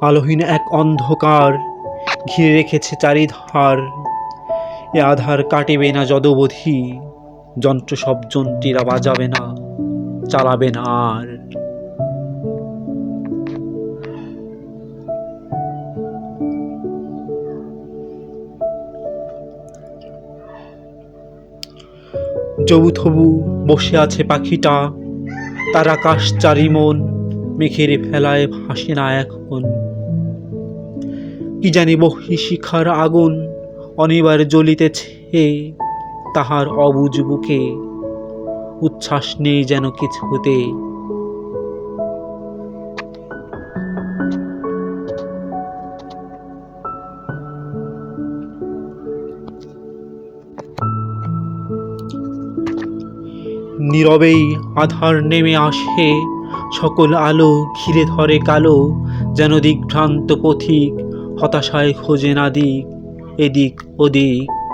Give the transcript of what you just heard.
আলোহীন এক অন্ধকার ঘিরে রেখেছে চারিধার। এ আধার কাটিবে না যদবধি, যন্ত্র সব যন্ত্রীরা বাজাবে না, চালাবে না আর। জবুথবু বসে আছে পাখিটা, তার আকাশ চারিমন মেঘের ফেলায় ভাসে না এখন। কি জানি বহি শিখার আগুন অনিবার জ্বলিতেছে তাহার অবুজ বুকে। উচ্ছ্বাস নেই যেন কিছুতে নীরবেই আধার নেমে আসে, সকল আলো ঘিরে ধরে কালো, যেন দিগ্ভ্রান্ত পথিক হতাশায় খোঁজে না দিক, এদিক ওদিক।